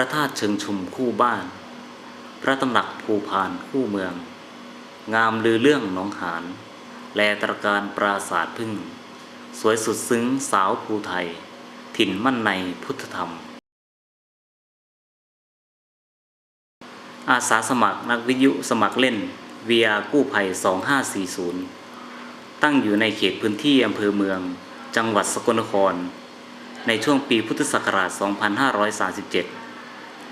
ระธาตุเชิงชุมคู่บ้าน พระตำหนักภูพานคู่เมือง งามลือเรื่องหนองหาน แลตรการปราศาสตร์พึ่ง สวยสุดซึ้งสาวภูไทย ถิ่นมั่นในพุทธธรรม อาสาสมัครนักวิทยุสมัครเล่น VR กู้ภัย 2540 ตั้งอยู่ในเขตพื้นที่อำเภอเมือง จังหวัดสกลนคร ในช่วงปีพุทธศักราช 2537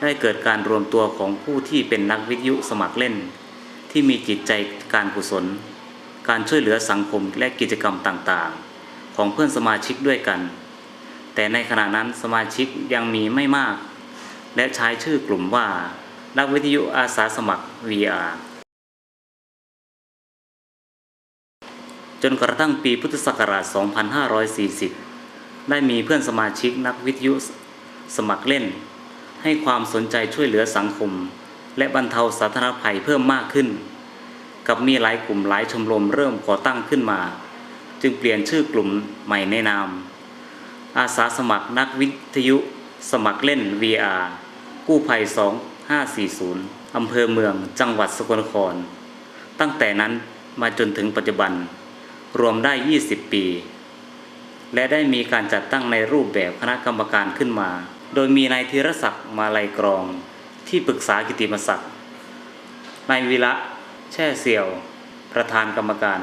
ได้เกิดการรวมตัวของผู้ที่เป็นนักวิทยุสมัครเล่น ที่มีจิตใจการกุศล การช่วยเหลือสังคมและกิจกรรมต่างๆ ของเพื่อนสมาชิกด้วยกัน แต่ในขณะนั้นสมาชิกยังมีไม่มาก และใช้ชื่อกลุ่มว่า นักวิทยุอาสาสมัคร VR จนกระทั่งปีพุทธศักราช 2540 ได้มีเพื่อนสมาชิกนักวิทยุสมัครเล่น ให้ความสนใจช่วยเหลือสังคม และบรรเทาสาธารณภัยเพิ่มมากขึ้น กับมีหลายกลุ่มหลายชมรมเริ่มก่อตั้งขึ้นมา จึงเปลี่ยนชื่อกลุ่มใหม่ในนาม อาสาสมัครนักวิทยุ สมัครเล่น VR กู้ภัย 2540 อำเภอเมืองจังหวัดสกลนคร ตั้งแต่นั้นมาจนถึงปัจจุบัน รวมได้ 20 ปี และได้มีการจัดตั้งในรูปแบบคณะกรรมการขึ้นมา โดยมีนายธีรศักดิ์มาลัยกรองที่ปรึกษากิติมศักดิ์นายวิระแช่เสี่ยว ประธานกรรมการ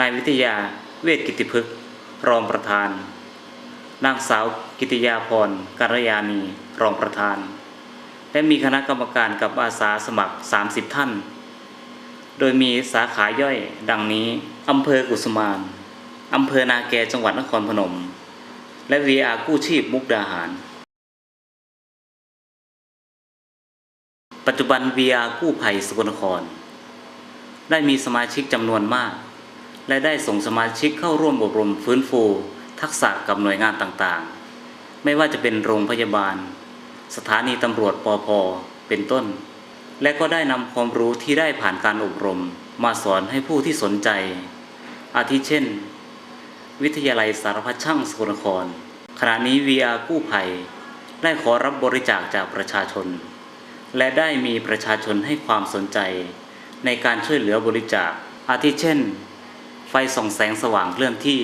นายวิทยาเวชกิติพฤกษ์รองประธาน นางสาวกิติยาพรการยานีรองประธาน และมีคณะกรรมการกับอาสาสมัคร 30 ท่าน โดยมีสาขาย่อยดังนี้ อำเภอกุสมานอำเภอนาแกจังหวัดนครพนม และ VR กู้ชีพมุกดาหาร ปัจจุบัน VR กู้ภัยสกลนคร ได้มีสมาชิกจำนวนมาก และได้ส่งสมาชิกเข้าร่วมอบรมฟื้นฟู ทักษะกับหน่วยงานต่างๆ ไม่ว่าจะเป็นโรงพยาบาล สถานีตำรวจปอพเป็นต้น และก็ได้นำความรู้ที่ได้ผ่านการอบรมมาสอนให้ผู้ที่สนใจ อาทิเช่น วิทยาลัยสารพัดช่างสกลนคร ขณะนี้ VR กู้ภัย ได้ขอรับบริจาคจากประชาชน และได้มีประชาชนให้ความสนใจ ในการช่วยเหลือบริจาค อาทิเช่น ไฟส่องแสงสว่างเคลื่อนที่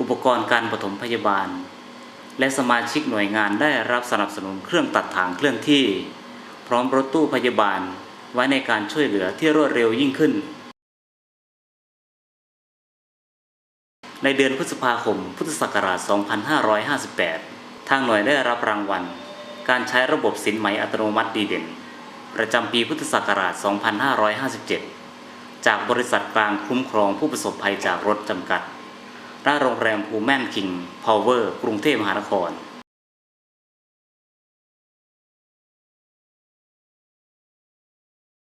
อุปกรณ์การปฐมพยาบาล และสมาชิกหน่วยงานได้รับสนับสนุนเครื่องตัดทางเคลื่อนที่ พร้อมรถตู้พยาบาลไว้ในการช่วยเหลือที่รวดเร็วยิ่งขึ้น ในเดือนพฤษภาคมพุทธศักราช 2558 ทางหน่วยได้รับรางวัล การใช้ระบบสินไหมอัตโนมัติดีเด่น ประจำปีพุทธศักราช 2557 จากบริษัทกลางคุ้มครองผู้ประสบภัยจากรถจำกัดณโรงแรมภูแม่นคิงพาวเวอร์ กรุงเทพมหานคร